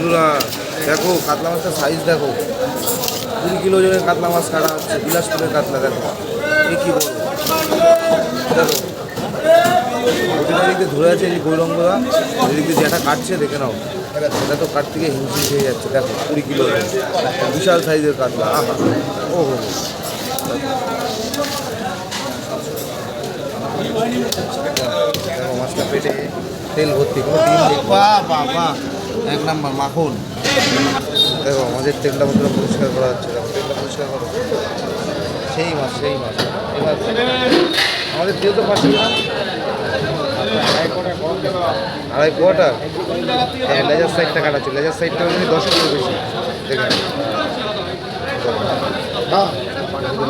বন্ধুরা, দেখো, কাতলা মাছটার সাইজ দেখো। কুড়ি কিলো ওজনের কাতলা মাছ কাটা হচ্ছে, বিলাসপুরের কাতলা, দেখো। এ কি বলো? দেখো, ওদিকে ধরে আছে এই যে গৌরঙ্গদা, এদিক যেটা কাটছে, দেখে নাও। এটা তো কাট থেকে হিমশিম হয়ে যাচ্ছে, দেখো, কুড়ি কিলো। বিশাল সাইজের কাতলা ও হো। মাছটা পেটে তেল ভর্তি, কোনো বাহ। এক নাম্বার, মাখন। দেখো, আমাদের তেলটা মতো পরিষ্কার করা হচ্ছে তেলটা পরিষ্কার করো সেই মাছ সেই মাছ। এবার আমাদের তেল তো পাচ্ছি না। আড়াই কোয়াটার হ্যাঁ লেজার সাইডটা কাটাচ্ছে লেজার সাইডটা মানে দশ কিলো বেশি। দেখে।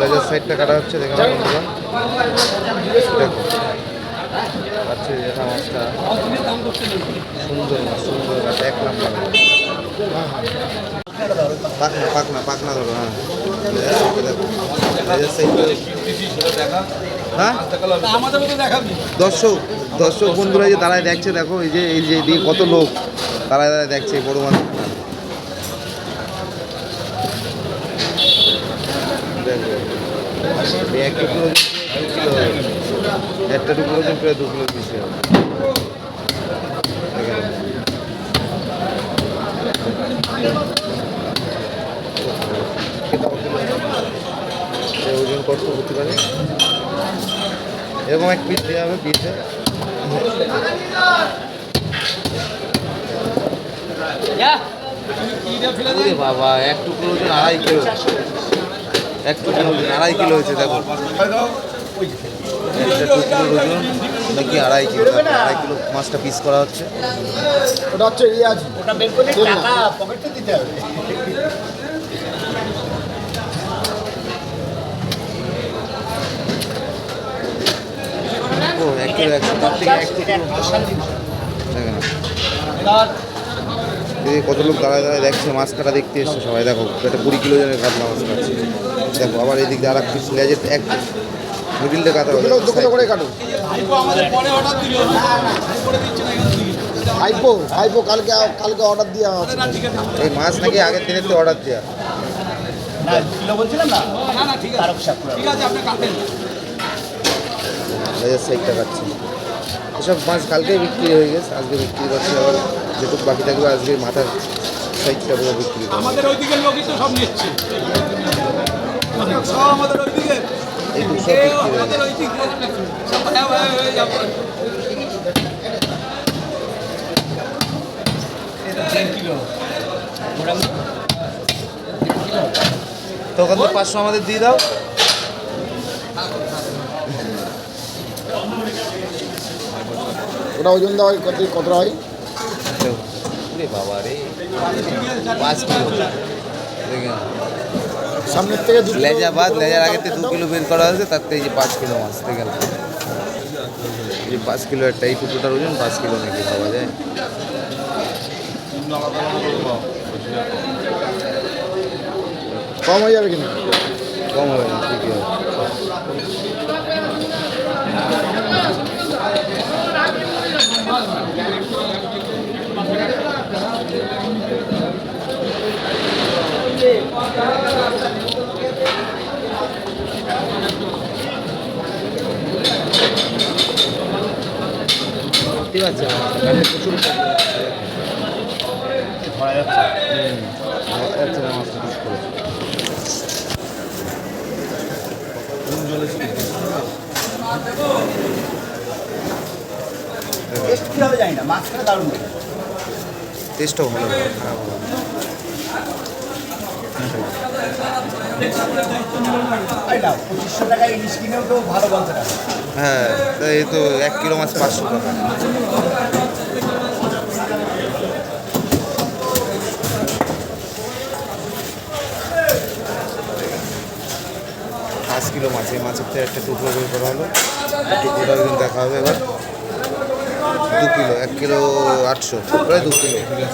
লেজার সাইডটা কাটা হচ্ছে দেখে নাও বন্ধুরা। দেখো। পাচ্ছি যেটা মাছটা সুন্দর মাছ সুন্দর মাছ এক নাম্বার পাকনা পাকনা পাকনা ধরো হ্যাঁ। হ্যাঁ? দর্শক দর্শক বন্ধুরা যে দাঁড়ায় দেখছে, দেখো, এই যে এই যে এদিকে কত লোক দাঁড়ায় দাঁড়ায় দেখছে বড় মাছ। দেখো একটা টুকরো ওজন প্রায় দু কিলো বেশি হবে ওজন কত হতে পারে? এরকম এক পিস দেওয়া হবে পিসে বাবা এক টুকরো ওজন আড়াই কিলো। এক টুকরো ওজন আড়াই কিলো হয়েছে দেখো। ওজন নাকি আড়াই কিলো আড়াই কিলো মাছটা পিস করা হচ্ছে। ওটা হচ্ছে রিয়াজ। ওটা বের করে টাকা পকেটে দিতে হবে। ও এক কিলো একশো তার থেকে এক দেখে কত লোক দাঁড়ায় দাঁড়ায় দেখছে মাছ কাটা দেখতে এসছে সবাই। দেখো একটা কুড়ি কিলো জনের কাতলা মাছ কাটছে। দেখো আবার এদিক দিয়ে আর এক পিস লেজের এক মিডিলটা কাটা দু কিলো দু কিলো করে কাটো ভাইপো আমাদের পরে অর্ডার দিল। করে দিচ্ছে না এখান থেকে ভাইপো ভাইপো কালকে কালকে অর্ডার দেওয়া না এই মাছ নাকি আগের দিনের তো অর্ডার দেওয়া না কিলো বলছিলাম না? না না ঠিক আছে। ঠিক আছে আপনি কাটেন। সাইডটা কাটছে। এসব মাছ কালকেই বিক্রি হয়ে গেছে। আজকে বিক্রি করছে আবার যেটুকু বাকি থাকবে আজকে মাথার সাইডটা পুরো বিক্রি করবে। আমাদের ওইদিকের লোকই তো সব নিচ্ছে। সব আমাদের ওইদিকে। সব কেউ বিক্রি হয়ে হয়ে হয়ে তো ওখান থেকে পাঁচশো আমাদের দিয়ে দাও। ওটা ওজন দেওয়া হয় কত কতটা হয়? রে বাবা রে পাঁচ কিলো। দেখেন। সামনের থেকে দু কিলো- লেজা বাদ লেজার আগে দু কিলো বের করা হয়েছে তার থেকে এই যে পাঁচ কিলো মাছ দেখেন এই যে পাঁচ কিলো একটা এই টুকরোটার ওজন পাঁচ কিলো নাকি পাওয়া যায়। কম হয়ে যাবে কিন্তু কম হবে না ঠিকই হবে ঠিক আছে। এখানে প্রচুর ধরা যাচ্ছে যাচ্ছে না মাছটা পিস করে টেস্টও ভালো খারাপ পঁচিশশো টাকা ইলিশ কিনেও তো ভালো বলতে না। হ্যাঁ এই তো এক কিলো মাছ পাঁচশো টাকা। পাঁচ কিলো মাছ, এই মাছের থেকে একটা টুকরো বের করা হলো। টুকরোটা কিন্তু দেখা হবে এবার। দু কিলো, এক কিলো আটশো। প্রায় দু কিলো দিয়ে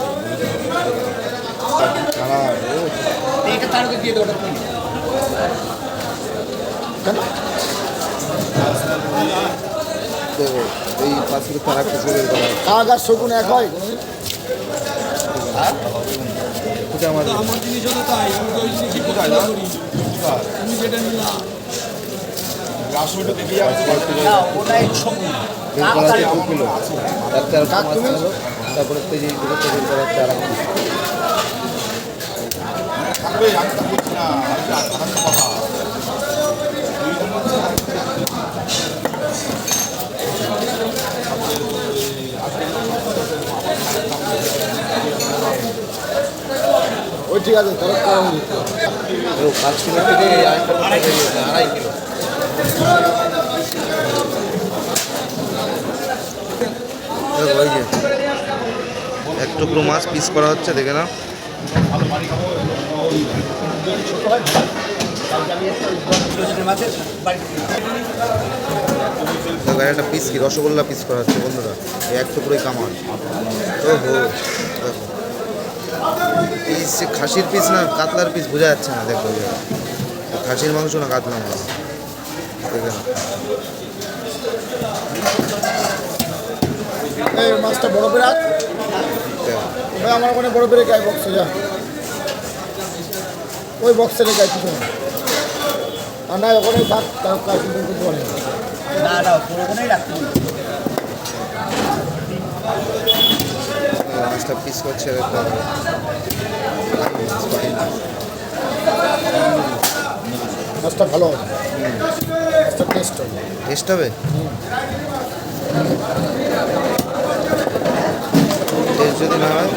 এই কিলো তারা করা হলো আর শকুন এক হয় আমার জিনিসও তো তাই তুমি যেটা নিলা না ওটাই সবুজ বের করা হচ্ছে দু কিলো তার তেরো মাছ হলো তারপরে তেজি দুটো তেজি করা হচ্ছে আর এক কিলো। ওই ঠিক আছে তাহলে কম দিতে পাঁচ কিলো থেকে আড়াই কিলো যে এক টুকরো মাছ পিস করা হচ্ছে দেখে না একটা পিস কি রসগোল্লা পিস করা হচ্ছে বন্ধুরা। এই এক টুকরোই কামাল। ও হো দেখো। পিস খাসির পিস না কাতলার পিস বোঝা যাচ্ছে না দেখো খাসির মাংস না কাতলা না মাছটা বড়। ভাই আমার ওখানে বড় করে গায়ে বক্সে যা। ওই বক্সে রেখে পিছনে আর না ওখানে থাক তার কাজ কিন্তু পরে না না পুরোটাই রাখতে মাছটা পিস করছে। মাছটা ভালো হবে টেস্ট হবে টেস্ট হবে? টেস্ট যদি না হয়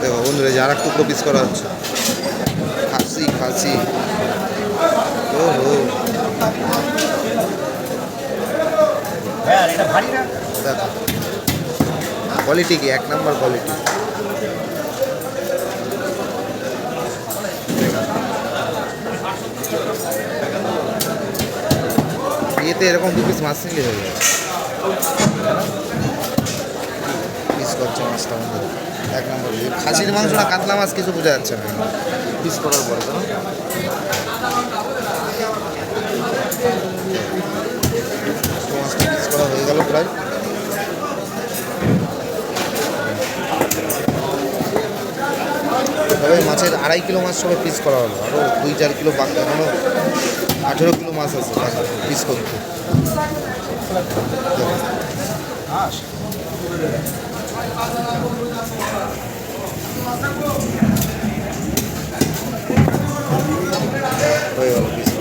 দেখো বন্ধুরা যে আর এক টুকরো পিস করা হচ্ছে। খাসি খাসি। ও হো হ্যাঁ আর এটা ভারী না? দেখো। কোয়ালিটি কি? এক নম্বর কোয়ালিটি বিয়েতে এরকম দু পিস মাছ নিলে হয়ে যাবে পিস করছে মাছটা আমাদের এক নম্বর খাসির মাংস না কাতলা মাছ কিছু বোঝা যাচ্ছে না। পিস করার পরে মাছটা পিস করা হয়ে গেল প্রায় তবে মাছের আড়াই কিলো মাছ সবে পিস করা হলো। আরও দুই, চার কিলো বাকি এখনও আঠেরো কিলো মাছ আছে পিস করতে। হয়ে গেল পিস